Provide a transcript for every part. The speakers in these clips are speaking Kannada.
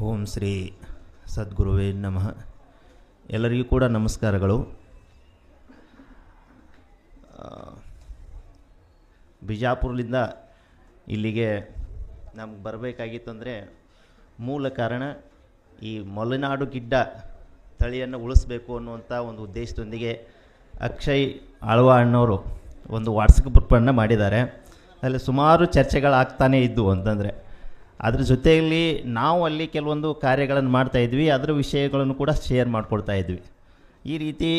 ಓಂ ಶ್ರೀ ಸದ್ಗುರುವೇ ನಮಃ. ಎಲ್ಲರಿಗೂ ಕೂಡ ನಮಸ್ಕಾರಗಳು. ಬಿಜಾಪುರದಿಂದ ಇಲ್ಲಿಗೆ ನಮ್ಗೆ ಬರಬೇಕಾಗಿತ್ತು ಅಂದರೆ ಮೂಲ ಕಾರಣ ಈ ಮಲೆನಾಡು ಗಿಡ್ಡ ತಳಿಯನ್ನು ಉಳಿಸ್ಬೇಕು ಅನ್ನುವಂಥ ಒಂದು ಉದ್ದೇಶದೊಂದಿಗೆ ಅಕ್ಷಯ್ ಆಳ್ವ ಅಣ್ಣವರು ಒಂದು ವಾಟ್ಸಪ್ ಗ್ರೂಪನ್ನು ಮಾಡಿದ್ದಾರೆ. ಅಲ್ಲಿ ಸುಮಾರು ಚರ್ಚೆಗಳಾಗ್ತಾನೇ ಇದ್ದವು ಅಂತಂದರೆ. ಅದ್ರ ಜೊತೆಯಲ್ಲಿ ನಾವು ಅಲ್ಲಿ ಕೆಲವೊಂದು ಕಾರ್ಯಗಳನ್ನು ಮಾಡ್ತಾ ಇದ್ವಿ, ಅದರ ವಿಷಯಗಳನ್ನು ಕೂಡ ಶೇರ್ ಮಾಡ್ಕೊಳ್ತಾ ಇದ್ವಿ. ಈ ರೀತಿ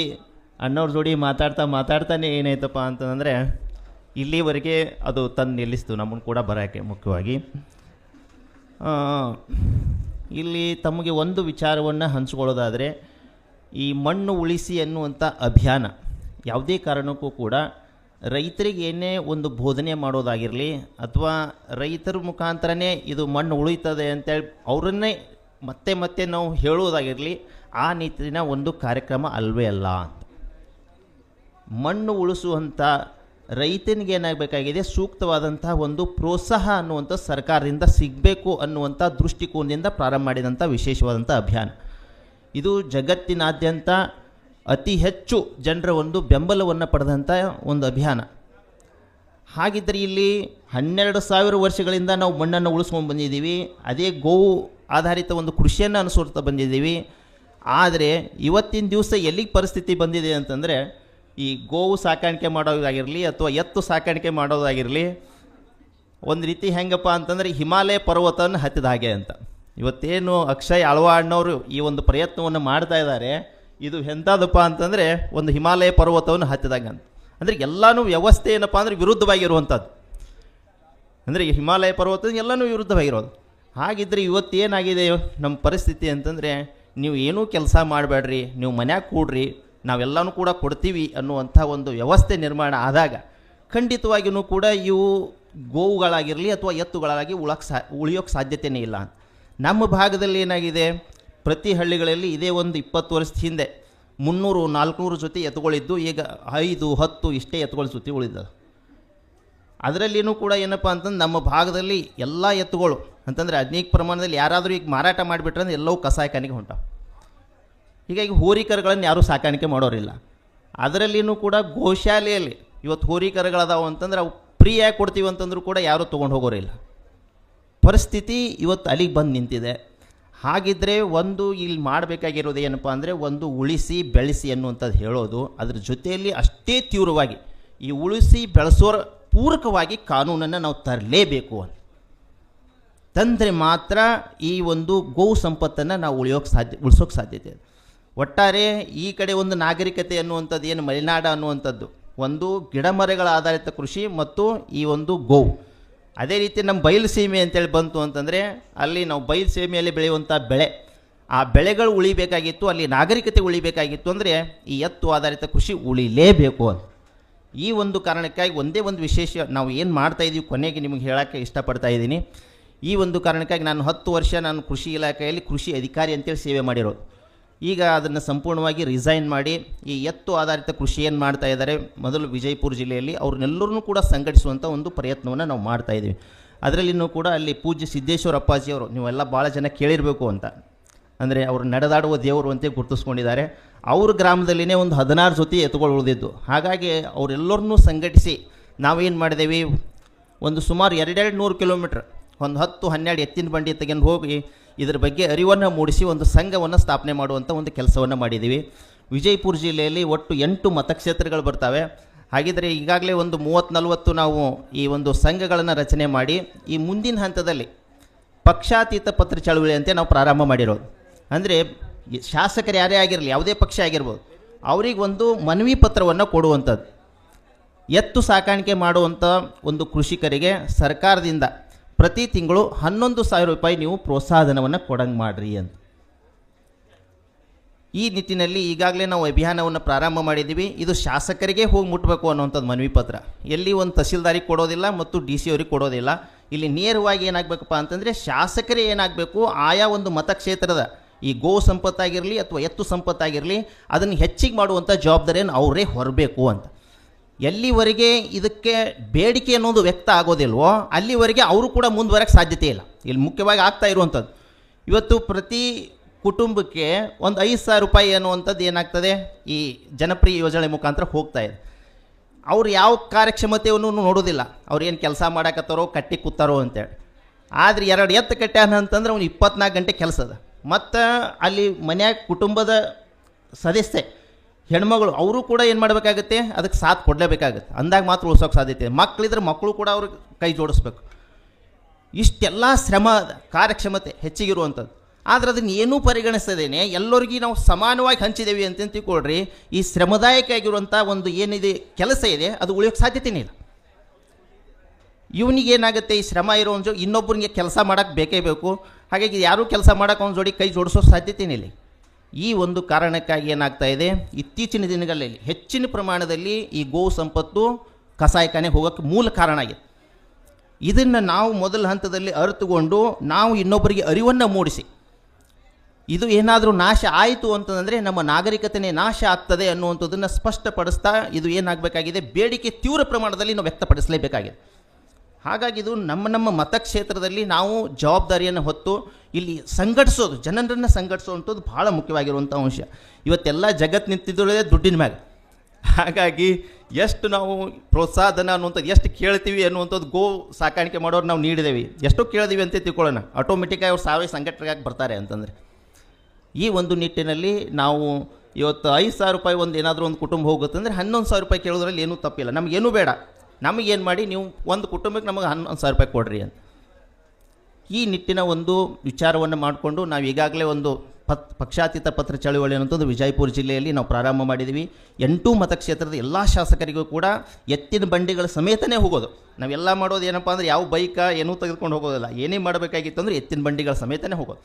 ಅಣ್ಣವ್ರ ಜೋಡಿ ಮಾತಾಡ್ತಾ ಮಾತಾಡ್ತಾನೆ ಏನಾಯ್ತಪ್ಪ ಅಂತಂದರೆ, ಇಲ್ಲಿವರೆಗೆ ಅದು ತಂದು ನಿಲ್ಲಿಸ್ತು, ನಮ್ಮನ್ನು ಕೂಡ ಬರೋಕ್ಕೆ ಮುಖ್ಯವಾಗಿ. ಇಲ್ಲಿ ತಮಗೆ ಒಂದು ವಿಚಾರವನ್ನು ಹಂಚ್ಕೊಳ್ಳೋದಾದರೆ, ಈ ಮಣ್ಣು ಉಳಿಸಿ ಅನ್ನುವಂಥ ಅಭಿಯಾನ ಯಾವುದೇ ಕಾರಣಕ್ಕೂ ಕೂಡ ರೈತರಿಗೆ ಏನೇ ಒಂದು ಬೋಧನೆ ಮಾಡೋದಾಗಿರಲಿ ಅಥವಾ ರೈತರ ಮುಖಾಂತರನೇ ಇದು ಮಣ್ಣು ಉಳಿತದೆ ಅಂತೇಳಿ ಅವರನ್ನೇ ಮತ್ತೆ ಮತ್ತೆ ನಾವು ಹೇಳುವುದಾಗಿರಲಿ ಆ ನಿಟ್ಟಿನ ಒಂದು ಕಾರ್ಯಕ್ರಮ ಅಲ್ವೇ ಅಲ್ಲ ಅಂತ. ಮಣ್ಣು ಉಳಿಸುವಂಥ ರೈತನಿಗೆ ಏನಾಗಬೇಕಾಗಿದೆ? ಸೂಕ್ತವಾದಂಥ ಒಂದು ಪ್ರೋತ್ಸಾಹ ಅನ್ನುವಂಥ ಸರ್ಕಾರದಿಂದ ಸಿಗಬೇಕು ಅನ್ನುವಂಥ ದೃಷ್ಟಿಕೋನದಿಂದ ಪ್ರಾರಂಭ ಮಾಡಿದಂಥ ವಿಶೇಷವಾದಂಥ ಅಭಿಯಾನ. ಇದು ಜಗತ್ತಿನಾದ್ಯಂತ ಅತಿ ಹೆಚ್ಚು ಜನರ ಒಂದು ಬೆಂಬಲವನ್ನು ಪಡೆದಂಥ ಒಂದು ಅಭಿಯಾನ. ಹಾಗಿದ್ದರೆ ಇಲ್ಲಿ ಹನ್ನೆರಡು ಸಾವಿರ ವರ್ಷಗಳಿಂದ ನಾವು ಮಣ್ಣನ್ನು ಉಳಿಸ್ಕೊಂಡು ಬಂದಿದ್ದೀವಿ. ಅದೇ ಗೋವು ಆಧಾರಿತ ಒಂದು ಕೃಷಿಯನ್ನು ಅನುಸರಿಸ್ತಾ ಬಂದಿದ್ದೀವಿ. ಆದರೆ ಇವತ್ತಿನ ದಿವಸ ಎಲ್ಲಿಗೆ ಪರಿಸ್ಥಿತಿ ಬಂದಿದೆ ಅಂತಂದರೆ, ಈ ಗೋವು ಸಾಕಾಣಿಕೆ ಮಾಡೋದಾಗಿರಲಿ ಅಥವಾ ಎತ್ತು ಸಾಕಾಣಿಕೆ ಮಾಡೋದಾಗಿರಲಿ, ಒಂದು ರೀತಿ ಹೆಂಗಪ್ಪ ಅಂತಂದರೆ ಹಿಮಾಲಯ ಪರ್ವತವನ್ನು ಹತ್ತಿದ ಹಾಗೆ ಅಂತ. ಇವತ್ತೇನು ಅಕ್ಷಯ್ ಅಳವಾಡ್ನವರು ಈ ಒಂದು ಪ್ರಯತ್ನವನ್ನು ಮಾಡ್ತಾ ಇದ್ದಾರೆ. ಇದು ಎಂಥದಪ್ಪ ಅಂತಂದರೆ ಒಂದು ಹಿಮಾಲಯ ಪರ್ವತವನ್ನು ಹತ್ತಿದಾಗ ಅಂತ ಅಂದರೆ ಎಲ್ಲನೂ ವ್ಯವಸ್ಥೆ ಏನಪ್ಪ ಅಂದರೆ ವಿರುದ್ಧವಾಗಿರುವಂಥದ್ದು. ಅಂದರೆ ಹಿಮಾಲಯ ಪರ್ವತ ಎಲ್ಲನೂ ವಿರುದ್ಧವಾಗಿರೋದು. ಹಾಗಿದ್ರೆ ಇವತ್ತೇನಾಗಿದೆ ನಮ್ಮ ಪರಿಸ್ಥಿತಿ ಅಂತಂದರೆ ನೀವು ಏನೂ ಕೆಲಸ ಮಾಡಬೇಡ್ರಿ, ನೀವು ಮನ್ಯಾಗ ಕೂಡ್ರಿ, ನಾವೆಲ್ಲನೂ ಕೂಡ ಕೊಡ್ತೀವಿ ಅನ್ನುವಂಥ ಒಂದು ವ್ಯವಸ್ಥೆ ನಿರ್ಮಾಣ ಆದಾಗ ಖಂಡಿತವಾಗಿಯೂ ಕೂಡ ಇವು ಗೋವುಗಳಾಗಿರಲಿ ಅಥವಾ ಎತ್ತುಗಳಾಗಿ ಉಳಕ್ಕೆ ಸಾ ಉಳಿಯೋಕ್ಕೆ ಸಾಧ್ಯತೆಯೇ ಇಲ್ಲ ನಮ್ಮ ಭಾಗದಲ್ಲಿ ಏನಾಗಿದೆ ಪ್ರತಿ ಹಳ್ಳಿಗಳಲ್ಲಿ ಇದೇ ಒಂದು ಇಪ್ಪತ್ತು ವರ್ಷದ ಹಿಂದೆ ಮುನ್ನೂರು, ನಾಲ್ಕುನೂರು ಜೊತೆ ಎತ್ತುಗಳಿದ್ದು, ಈಗ ಐದು, ಹತ್ತು ಇಷ್ಟೇ ಎತ್ತುಗಳ ಜೊತೆ ಉಳಿದ ಅದರಲ್ಲಿನೂ ಕೂಡ ಏನಪ್ಪ ಅಂತಂದ್ರೆ ನಮ್ಮ ಭಾಗದಲ್ಲಿ ಎಲ್ಲ ಎತ್ತುಗಳು, ಅಂತಂದರೆ ಅನೇಕ ಪ್ರಮಾಣದಲ್ಲಿ ಯಾರಾದರೂ ಈಗ ಮಾರಾಟ ಮಾಡಿಬಿಟ್ರೆ ಅಂದರೆ ಎಲ್ಲವೂ ಕಸಾಯಖಾನೆಗೆ ಹೊಂಟ ಹೀಗಾಗಿ ಹೋರಿಕರಗಳನ್ನು ಯಾರೂ ಸಾಕಾಣಿಕೆ ಮಾಡೋರಿಲ್ಲ. ಅದರಲ್ಲಿನೂ ಕೂಡ ಗೋಶಾಲೆಯಲ್ಲಿ ಇವತ್ತು ಹೋರಿಕರಗಳದಾವು ಅಂತಂದ್ರೆ ಅವು ಫ್ರೀಯಾಗಿ ಕೊಡ್ತೀವಿ ಅಂತಂದ್ರೂ ಕೂಡ ಯಾರೂ ತೊಗೊಂಡು ಹೋಗೋರಿಲ್ಲ. ಪರಿಸ್ಥಿತಿ ಇವತ್ತು ಅಲ್ಲಿಗೆ ಬಂದು ನಿಂತಿದೆ. ಹಾಗಿದ್ದರೆ ಒಂದು ಇಲ್ಲಿ ಮಾಡಬೇಕಾಗಿರೋದು ಏನಪ್ಪ ಅಂದರೆ ಒಂದು ಉಳಿಸಿ ಬೆಳೆಸಿ ಅನ್ನುವಂಥದ್ದು ಹೇಳೋದು. ಅದರ ಜೊತೆಯಲ್ಲಿ ಅಷ್ಟೇ ತೀವ್ರವಾಗಿ ಈ ಉಳಿಸಿ ಬೆಳೆಸೋರ ಪೂರಕವಾಗಿ ಕಾನೂನನ್ನು ನಾವು ತರಲೇಬೇಕು ಅಂತ. ತಂದರೆ ಮಾತ್ರ ಈ ಒಂದು ಗೋವು ಸಂಪತ್ತನ್ನು ನಾವು ಉಳಿಯೋಕ್ಕೆ ಸಾಧ್ಯ, ಉಳಿಸೋಕೆ ಸಾಧ್ಯತೆ ಒಟ್ಟಾರೆ ಈ ಕಡೆ ಒಂದು ನಾಗರಿಕತೆ ಅನ್ನುವಂಥದ್ದು ಏನು ಮಲೆನಾಡ ಅನ್ನುವಂಥದ್ದು, ಒಂದು ಗಿಡ ಮರಗಳ ಆಧಾರಿತ ಕೃಷಿ ಮತ್ತು ಈ ಒಂದು ಗೋವು ಅದೇ ರೀತಿ ನಮ್ಮ ಬಯಲು ಸೀಮೆ ಅಂತೇಳಿ ಬಂತು ಅಂತಂದರೆ ಅಲ್ಲಿ ನಾವು ಬಯಲು ಸೀಮೆಯಲ್ಲಿ ಬೆಳೆಯುವಂಥ ಬೆಳೆ. ಆ ಬೆಳೆಗಳು ಉಳಿಬೇಕಾಗಿತ್ತು, ಅಲ್ಲಿ ನಾಗರಿಕತೆ ಉಳಿಬೇಕಾಗಿತ್ತು ಅಂದರೆ ಈ ಎತ್ತು ಆಧಾರಿತ ಕೃಷಿ ಉಳಿಲೇಬೇಕು ಅಂತ. ಈ ಒಂದು ಕಾರಣಕ್ಕಾಗಿ ಒಂದೇ ಒಂದು ವಿಶೇಷ ನಾವು ಏನು ಮಾಡ್ತಾ ಇದ್ದೀವಿ ಕೊನೆಗೆ ನಿಮಗೆ ಹೇಳೋಕ್ಕೆ ಇಷ್ಟಪಡ್ತಾ ಇದ್ದೀನಿ. ಈ ಒಂದು ಕಾರಣಕ್ಕಾಗಿ ನಾನು ಹತ್ತು ವರ್ಷ ನಾನು ಕೃಷಿ ಇಲಾಖೆಯಲ್ಲಿ ಕೃಷಿ ಅಧಿಕಾರಿ ಅಂತೇಳಿ ಸೇವೆ ಮಾಡಿರೋದು. ಈಗ ಅದನ್ನು ಸಂಪೂರ್ಣವಾಗಿ ರಿಸೈನ್ ಮಾಡಿ ಈ ಎತ್ತು ಆಧಾರಿತ ಕೃಷಿ ಏನು ಮಾಡ್ತಾ ಇದ್ದಾರೆ, ಮೊದಲು ವಿಜಯಪುರ ಜಿಲ್ಲೆಯಲ್ಲಿ ಅವ್ರನ್ನೆಲ್ಲರನ್ನೂ ಕೂಡ ಸಂಘಟಿಸುವಂಥ ಒಂದು ಪ್ರಯತ್ನವನ್ನು ನಾವು ಮಾಡ್ತಾ ಇದ್ದೀವಿ ಅದರಲ್ಲಿನೂ ಕೂಡ ಅಲ್ಲಿ ಪೂಜ್ಯ ಸಿದ್ದೇಶ್ವರ ಅಪ್ಪಾಜಿಯವರು ನೀವೆಲ್ಲ ಭಾಳ ಜನ ಕೇಳಿರಬೇಕು ಅಂತ. ಅಂದರೆ ಅವರು ನಡೆದಾಡುವ ದೇವರು ಅಂತ ಗುರುತಿಸ್ಕೊಂಡಿದ್ದಾರೆ. ಅವ್ರ ಗ್ರಾಮದಲ್ಲಿನೇ ಒಂದು ಹದಿನಾರು ಜೊತೆ ಎತ್ತುಗಳು ಉಳಿದಿದ್ದು. ಹಾಗಾಗಿ ಅವರೆಲ್ಲರನ್ನೂ ಸಂಘಟಿಸಿ ನಾವೇನು ಮಾಡಿದೇವಿ, ಒಂದು ಸುಮಾರು ಎರಡೆರಡು ನೂರು ಕಿಲೋಮೀಟ್ರ್ ಒಂದು ಹತ್ತು ಹನ್ನೆರಡು ಎತ್ತಿನ ಬಂಡಿ ತೆಗೆದು ಹೋಗಿ ಇದರ ಬಗ್ಗೆ ಅರಿವನ್ನು ಮೂಡಿಸಿ ಒಂದು ಸಂಘವನ್ನು ಸ್ಥಾಪನೆ ಮಾಡುವಂಥ ಒಂದು ಕೆಲಸವನ್ನು ಮಾಡಿದ್ದೀವಿ. ವಿಜಯಪುರ ಜಿಲ್ಲೆಯಲ್ಲಿ ಒಟ್ಟು ಎಂಟು ಮತಕ್ಷೇತ್ರಗಳು ಬರ್ತವೆ. ಹಾಗಿದ್ರೆ ಈಗಾಗಲೇ ಒಂದು ಮೂವತ್ತು ನಲವತ್ತು ನಾವು ಈ ಒಂದು ಸಂಘಗಳನ್ನು ರಚನೆ ಮಾಡಿ ಈ ಮುಂದಿನ ಹಂತದಲ್ಲಿ ಪಕ್ಷಾತೀತ ಪತ್ರ ಚಳುವಳಿ ಅಂತ ನಾವು ಪ್ರಾರಂಭ ಮಾಡಿರೋದು. ಅಂದರೆ ಶಾಸಕರು ಯಾರೇ ಆಗಿರಲಿ, ಯಾವುದೇ ಪಕ್ಷ ಆಗಿರ್ಬೋದು, ಅವ್ರಿಗೆ ಒಂದು ಮನವಿ ಪತ್ರವನ್ನು ಕೊಡುವಂಥದ್ದು. ಎತ್ತು ಸಾಕಾಣಿಕೆ ಮಾಡುವಂಥ ಒಂದು ಕೃಷಿಕರಿಗೆ ಸರ್ಕಾರದಿಂದ ಪ್ರತಿ ತಿಂಗಳು ಹನ್ನೊಂದು ಸಾವಿರ ರೂಪಾಯಿ ನೀವು ಪ್ರೋತ್ಸಾಹಧನವನ್ನು ಕೊಡಂಗೆ ಮಾಡಿರಿ ಅಂತ. ಈ ನಿಟ್ಟಿನಲ್ಲಿ ಈಗಾಗಲೇ ನಾವು ಅಭಿಯಾನವನ್ನು ಪ್ರಾರಂಭ ಮಾಡಿದ್ದೀವಿ. ಇದು ಶಾಸಕರಿಗೆ ಹೋಗಿ ಮುಟ್ಟಬೇಕು ಅನ್ನುವಂಥದ್ದು ಮನವಿ ಪತ್ರ. ಎಲ್ಲಿ ಒಂದು ತಹಸೀಲ್ದಾರಿಗೆ ಕೊಡೋದಿಲ್ಲ ಮತ್ತು ಡಿ ಸಿ ಅವ್ರಿಗೆ ಕೊಡೋದಿಲ್ಲ. ಇಲ್ಲಿ ನೇರವಾಗಿ ಏನಾಗಬೇಕಪ್ಪ ಅಂತಂದರೆ ಶಾಸಕರೇ ಏನಾಗಬೇಕು, ಆಯಾ ಒಂದು ಮತಕ್ಷೇತ್ರದ ಈ ಗೋ ಸಂಪತ್ತಾಗಿರಲಿ ಅಥವಾ ಎತ್ತು ಸಂಪತ್ತಾಗಿರಲಿ, ಅದನ್ನು ಹೆಚ್ಚಿಗೆ ಮಾಡುವಂಥ ಜವಾಬ್ದಾರಿಯನ್ನು ಅವರೇ ಹೊರಬೇಕು ಅಂತ. ಎಲ್ಲಿವರೆಗೆ ಇದಕ್ಕೆ ಬೇಡಿಕೆ ಅನ್ನೋದು ವ್ಯಕ್ತ ಆಗೋದಿಲ್ವೋ, ಅಲ್ಲಿವರೆಗೆ ಅವರು ಕೂಡ ಮುಂದುವರಕ್ಕೆ ಸಾಧ್ಯತೆ ಇಲ್ಲ. ಇಲ್ಲಿ ಮುಖ್ಯವಾಗಿ ಆಗ್ತಾ ಇರುವಂಥದ್ದು. ಇವತ್ತು ಪ್ರತಿ ಕುಟುಂಬಕ್ಕೆ ಒಂದು ಐದು ಸಾವಿರ ರೂಪಾಯಿ ಅನ್ನುವಂಥದ್ದು ಏನಾಗ್ತದೆ? ಈ ಜನಪ್ರಿಯ ಯೋಜನೆ ಮುಖಾಂತರ ಹೋಗ್ತಾ ಇದೆ. ಅವ್ರು ಯಾವ ಕಾರ್ಯಕ್ಷಮತೆಯನ್ನು ನೋಡೋದಿಲ್ಲ ಅವ್ರು ಏನು ಕೆಲಸ ಮಾಡಾಕತ್ತಾರೋ, ಕಟ್ಟಿ ಕೂತಾರೋ ಅಂತೇಳಿ. ಆದರೆ ಎರಡು ಎತ್ತು ಕಟ್ಟ್ಯಾನ ಅಂತಂದ್ರೆ ಅವ್ನು ಇಪ್ಪತ್ನಾಲ್ಕು ಗಂಟೆ ಕೆಲಸ ಅದ. ಮತ್ತು ಅಲ್ಲಿ ಮನೆಯ ಕುಟುಂಬದ ಸದಸ್ಯೆ ಹೆಣ್ಮಗಳು, ಅವರು ಕೂಡ ಏನು ಮಾಡಬೇಕಾಗುತ್ತೆ? ಅದಕ್ಕೆ ಸಾಥ್ ಕೊಡಲೇಬೇಕಾಗುತ್ತೆ. ಅಂದಾಗ ಮಾತ್ರ ಉಳಿಸೋಕೆ ಸಾಧ್ಯತೆ ಮಕ್ಕಳಿದ್ರೆ ಮಕ್ಕಳು ಕೂಡ ಅವ್ರಿಗೆ ಕೈ ಜೋಡಿಸ್ಬೇಕು. ಇಷ್ಟೆಲ್ಲ ಶ್ರಮ, ಕಾರ್ಯಕ್ಷಮತೆ ಹೆಚ್ಚಿಗಿರುವಂಥದ್ದು ಆದರೆ ಅದನ್ನು ಏನೂ ಪರಿಗಣಿಸದೇನೆ. ಎಲ್ಲರಿಗೂ ನಾವು ಸಮಾನವಾಗಿ ಹಂಚಿದ್ದೇವೆ ಅಂತ ತಿಳ್ಕೊಳ್ರಿ. ಈ ಶ್ರಮದಾಯಕ ಆಗಿರುವಂಥ ಒಂದು ಏನಿದೆ, ಕೆಲಸ ಇದೆ, ಅದು ಉಳಿಯೋಕ್ಕೆ ಸಾಧ್ಯತೆನೇ ಇಲ್ಲ. ಇವನಿಗೆ ಏನಾಗುತ್ತೆ, ಈ ಶ್ರಮ ಇರೋ ಇನ್ನೊಬ್ಬರಿಗೆ ಕೆಲಸ ಮಾಡೋಕ್ಕೆ ಬೇಕೇ ಬೇಕು. ಹಾಗಾಗಿ ಯಾರೂ ಕೆಲಸ ಮಾಡೋಕೆ ಅವ್ನ ಜೋಡಿ ಕೈ ಜೋಡಿಸೋ ಸಾಧ್ಯತೆನೇ ಇಲ್ಲ. ಈ ಒಂದು ಕಾರಣಕ್ಕಾಗಿ ಏನಾಗ್ತಾ ಇದೆ? ಇತ್ತೀಚಿನ ದಿನಗಳಲ್ಲಿ, ಹೆಚ್ಚಿನ ಪ್ರಮಾಣದಲ್ಲಿ ಈ ಗೋ ಸಂಪತ್ತು ಕಸಾಯಖಾನೆ ಹೋಗೋಕ್ಕೆ ಮೂಲ ಕಾರಣ ಆಗಿದೆ. ಇದನ್ನು ನಾವು ಮೊದಲ ಹಂತದಲ್ಲಿ ಅರಿತುಕೊಂಡು ನಾವು ಇನ್ನೊಬ್ಬರಿಗೆ ಅರಿವನ್ನು ಮೂಡಿಸಿ. ಇದು ಏನಾದರೂ ನಾಶ ಆಯಿತು ಅಂತಂದರೆ ನಮ್ಮ ನಾಗರಿಕತೆನೇ ನಾಶ ಆಗ್ತದೆ ಅನ್ನುವಂಥದ್ದನ್ನು ಸ್ಪಷ್ಟಪಡಿಸ್ತಾ ಇದು ಏನಾಗಬೇಕಾಗಿದೆ? ಬೇಡಿಕೆ ತೀವ್ರ ಪ್ರಮಾಣದಲ್ಲಿ ನಾವು ವ್ಯಕ್ತಪಡಿಸಲೇಬೇಕಾಗಿದೆ. ಹಾಗಾಗಿ ಇದು ನಮ್ಮ ನಮ್ಮ ಮತಕ್ಷೇತ್ರದಲ್ಲಿ ನಾವು ಜವಾಬ್ದಾರಿಯನ್ನು ಹೊತ್ತು ಇಲ್ಲಿ ಸಂಘಟಿಸೋದು, ಜನರನ್ನು ಸಂಘಟಿಸುವಂಥದ್ದು ಭಾಳ ಮುಖ್ಯವಾಗಿರುವಂಥ ಅಂಶ. ಇವತ್ತೆಲ್ಲ ಜಗತ್ತು ನಿಂತಿದ್ದೇ ದುಡ್ಡಿನ ಮ್ಯಾಗ. ಹಾಗಾಗಿ ಎಷ್ಟು ನಾವು ಪ್ರೋತ್ಸಾಹಧನ ಅನ್ನುವಂಥದ್ದು, ಎಷ್ಟು ಕೇಳ್ತೀವಿ ಅನ್ನುವಂಥದ್ದು ಗೋ ಸಾಕಾಣಿಕೆ ಮಾಡೋರು ನಾವು ನೀಡಿದ್ದೇವೆ ಎಷ್ಟೋ ಕೇಳಿದೀವಿ ಅಂತ ತಿಳ್ಕೊಳ್ಳೋಣ. ಆಟೋಮೆಟಿಕ್ಕಾಗಿ ಅವ್ರು ಸಾವಿರ ಸಂಘಟನೆಗಾಗಿ ಬರ್ತಾರೆ ಅಂತಂದರೆ. ಈ ಒಂದು ನಿಟ್ಟಿನಲ್ಲಿ ನಾವು ಇವತ್ತು ಐದು ಸಾವಿರ ರೂಪಾಯಿ ಒಂದು ಏನಾದರೂ ಒಂದು ಕುಟುಂಬ ಹೋಗುತ್ತೆ ಅಂದರೆ ಹನ್ನೊಂದು ಸಾವಿರ ರೂಪಾಯಿ ಕೇಳೋದ್ರಲ್ಲಿ ಏನೂ ತಪ್ಪಿಲ್ಲ. ನಮಗೇನೂ ಬೇಡ. ನಮಗೇನು ಮಾಡಿ ನೀವು ಒಂದು ಕುಟುಂಬಕ್ಕೆ ನಮಗೆ ಹನ್ನೊಂದು ಸಾವಿರ ರೂಪಾಯಿ ಕೊಡ್ರಿ ಅಂತ. ಈ ನಿಟ್ಟಿನ ಒಂದು ವಿಚಾರವನ್ನು ಮಾಡಿಕೊಂಡು ನಾವು ಈಗಾಗಲೇ ಒಂದು ಪತ್, ಪಕ್ಷಾತೀತ ಪತ್ರ ಚಳುವಳಿ ಅನ್ನೋದು ವಿಜಯಪುರ ಜಿಲ್ಲೆಯಲ್ಲಿ ನಾವು ಪ್ರಾರಂಭ ಮಾಡಿದ್ದೀವಿ ಎಂಟು ಮತಕ್ಷೇತ್ರದ ಎಲ್ಲ ಶಾಸಕರಿಗೂ ಕೂಡ ಎತ್ತಿನ ಬಂಡಿಗಳ ಸಮೇತನೇ ಹೋಗೋದು. ನಾವೆಲ್ಲ ಮಾಡೋದು ಏನಪ್ಪ ಅಂದರೆ ಯಾವ ಬೈಕ ಏನೂ ತೆಗೆದುಕೊಂಡು ಹೋಗೋದಿಲ್ಲ. ಏನೇ ಮಾಡಬೇಕಾಗಿತ್ತು ಅಂದರೆ ಎತ್ತಿನ ಬಂಡಿಗಳ ಸಮೇತನೇ ಹೋಗೋದು.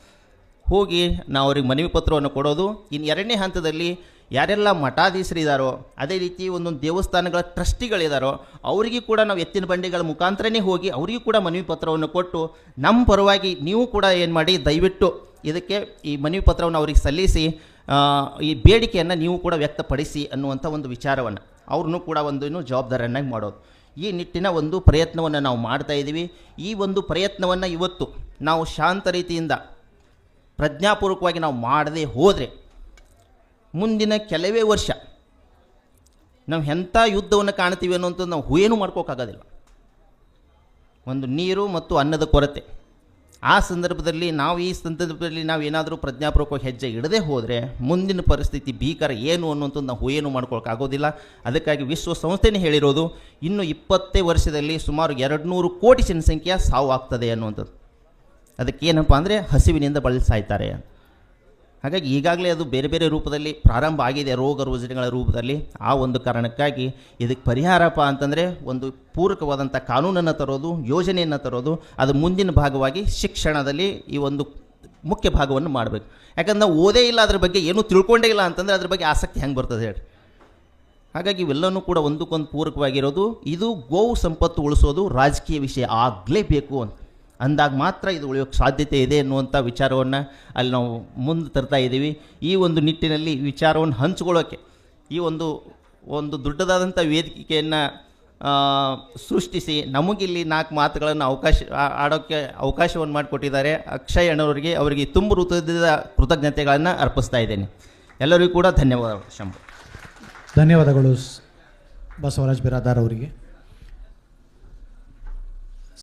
ಹೋಗಿ ನಾವು ಅವ್ರಿಗೆ ಮನವಿ ಪತ್ರವನ್ನು ಕೊಡೋದು. ಇನ್ನು ಎರಡನೇ ಹಂತದಲ್ಲಿ ಯಾರೆಲ್ಲ ಮಠಾಧೀಶರಿದ್ದಾರೋ ಅದೇ ರೀತಿ ಒಂದೊಂದು ದೇವಸ್ಥಾನಗಳ ಟ್ರಸ್ಟಿಗಳಿದ್ದಾರೋ ಅವರಿಗೂ ಕೂಡ ನಾವು ಎತ್ತಿನ ಬಂಡಿಗಳ ಮುಖಾಂತರನೇ ಹೋಗಿ ಅವರಿಗೂ ಕೂಡ ಮನವಿ ಪತ್ರವನ್ನು ಕೊಟ್ಟು ನಮ್ಮ ಪರವಾಗಿ ನೀವು ಕೂಡ ಏನು ಮಾಡಿ ದಯವಿಟ್ಟು ಇದಕ್ಕೆ ಈ ಮನವಿ ಪತ್ರವನ್ನು ಅವ್ರಿಗೆ ಸಲ್ಲಿಸಿ ಈ ಬೇಡಿಕೆಯನ್ನು ನೀವು ಕೂಡ ವ್ಯಕ್ತಪಡಿಸಿ ಅನ್ನುವಂಥ ಒಂದು ವಿಚಾರವನ್ನು ಅವ್ರನ್ನೂ ಕೂಡ ಒಂದು ಇನ್ನೂ ಜವಾಬ್ದಾರಿಯನ್ನಾಗಿ ಮಾಡೋದು. ಈ ನಿಟ್ಟಿನ ಒಂದು ಪ್ರಯತ್ನವನ್ನು ನಾವು ಮಾಡ್ತಾ ಇದ್ದೀವಿ ಈ ಒಂದು ಪ್ರಯತ್ನವನ್ನು ಇವತ್ತು ನಾವು ಶಾಂತ ರೀತಿಯಿಂದ ಪ್ರಜ್ಞಾಪೂರ್ವಕವಾಗಿ ನಾವು ಮಾಡದೇ ಹೋದರೆ ಮುಂದಿನ ಕೆಲವೇ ವರ್ಷ ನಾವು ಎಂಥ ಯುದ್ಧವನ್ನು ಕಾಣ್ತೀವಿ ಅನ್ನೋಂಥದ್ದು ನಾವು ಹೂಯೇನೂ ಮಾಡ್ಕೋಕ್ಕಾಗೋದಿಲ್ಲ ಒಂದು ನೀರು ಮತ್ತು ಅನ್ನದ ಕೊರತೆ. ಆ ಸಂದರ್ಭದಲ್ಲಿ ನಾವು ಈ ಸಂದರ್ಭದಲ್ಲಿ ನಾವು ಏನಾದರೂ ಪ್ರಜ್ಞಾಪೂರ್ವಕವಾಗಿ ಹೆಜ್ಜೆ ಇಡದೆ ಹೋದರೆ ಮುಂದಿನ ಪರಿಸ್ಥಿತಿ ಭೀಕರ ಏನು ಅನ್ನುವಂಥದ್ದು ನಾವು ಏನು ಮಾಡ್ಕೊಳಕ್ಕಾಗೋದಿಲ್ಲ ಅದಕ್ಕಾಗಿ ವಿಶ್ವಸಂಸ್ಥೆನೇ ಹೇಳಿರೋದು ಇನ್ನು ಇಪ್ಪತ್ತೇ ವರ್ಷದಲ್ಲಿ ಸುಮಾರು ಎರಡು ನೂರು ಕೋಟಿ ಜನಸಂಖ್ಯೆಯ ಸಾವು ಆಗ್ತದೆ ಅನ್ನುವಂಥದ್ದು ಅದಕ್ಕೇನಪ್ಪ ಅಂದರೆ ಹಸಿವಿನಿಂದ ಬಳಸಾಯ್ತಾರೆ ಹಾಗಾಗಿ ಈಗಾಗಲೇ ಅದು ಬೇರೆ ಬೇರೆ ರೂಪದಲ್ಲಿ ಪ್ರಾರಂಭ ಆಗಿದೆ, ರೋಗ ರುಜಿನಗಳ ರೂಪದಲ್ಲಿ. ಆ ಒಂದು ಕಾರಣಕ್ಕಾಗಿ ಇದಕ್ಕೆ ಪರಿಹಾರಪ್ಪ ಅಂತಂದರೆ ಒಂದು ಪೂರಕವಾದಂಥ ಕಾನೂನನ್ನು ತರೋದು, ಯೋಜನೆಯನ್ನು ತರೋದು, ಅದು ಮುಂದಿನ ಭಾಗವಾಗಿ ಶಿಕ್ಷಣದಲ್ಲಿ ಈ ಒಂದು ಮುಖ್ಯ ಭಾಗವನ್ನು ಮಾಡಬೇಕು. ಯಾಕಂದ್ರೆ ನಾವು ಓದೇ ಇಲ್ಲ ಅದ್ರ ಬಗ್ಗೆ ಏನೂ ತಿಳ್ಕೊಂಡೇ ಇಲ್ಲ ಅಂತಂದರೆ ಅದ್ರ ಬಗ್ಗೆ ಆಸಕ್ತಿ ಹೆಂಗೆ ಬರ್ತದೆ ಹೇಳಿ ಹಾಗಾಗಿ ಇವೆಲ್ಲವೂ ಕೂಡ ಒಂದಕ್ಕೊಂದು ಪೂರಕವಾಗಿರೋದು, ಇದು ಗೋವು ಸಂಪತ್ತು ಉಳಿಸೋದು ರಾಜಕೀಯ ವಿಷಯ ಆಗಲೇಬೇಕು ಅಂತ. ಅಂದಾಗ ಮಾತ್ರ ಇದು ಉಳಿಯೋಕ್ಕೆ ಸಾಧ್ಯತೆ ಇದೆ ಎನ್ನುವಂಥ ವಿಚಾರವನ್ನು ಅಲ್ಲಿ ನಾವು ಮುಂದೆ ತರ್ತಾ ಇದ್ದೀವಿ. ಈ ಒಂದು ನಿಟ್ಟಿನಲ್ಲಿ ವಿಚಾರವನ್ನು ಹಂಚ್ಕೊಳ್ಳೋಕ್ಕೆ ಈ ಒಂದು ಒಂದು ದೊಡ್ಡದಾದಂಥ ವೇದಿಕೆಯನ್ನು ಸೃಷ್ಟಿಸಿ ನಮಗಿಲ್ಲಿ ನಾಲ್ಕು ಮಾತುಗಳನ್ನು ಅವಕಾಶ ಆಡೋಕ್ಕೆ ಅವಕಾಶವನ್ನು ಮಾಡಿಕೊಟ್ಟಿದ್ದಾರೆ. ಅಕ್ಷಯ್ ಅಣ್ಣವರಿಗೆ ಅವರಿಗೆ ತುಂಬ ಋತುದ ಕೃತಜ್ಞತೆಗಳನ್ನು ಅರ್ಪಿಸ್ತಾ ಇದ್ದೇನೆ. ಎಲ್ಲರಿಗೂ ಕೂಡ ಧನ್ಯವಾದಗಳು ಶಂಭು. ಧನ್ಯವಾದಗಳು ಬಸವರಾಜ್ ಬಿರಾದಾರ್ ಅವರಿಗೆ.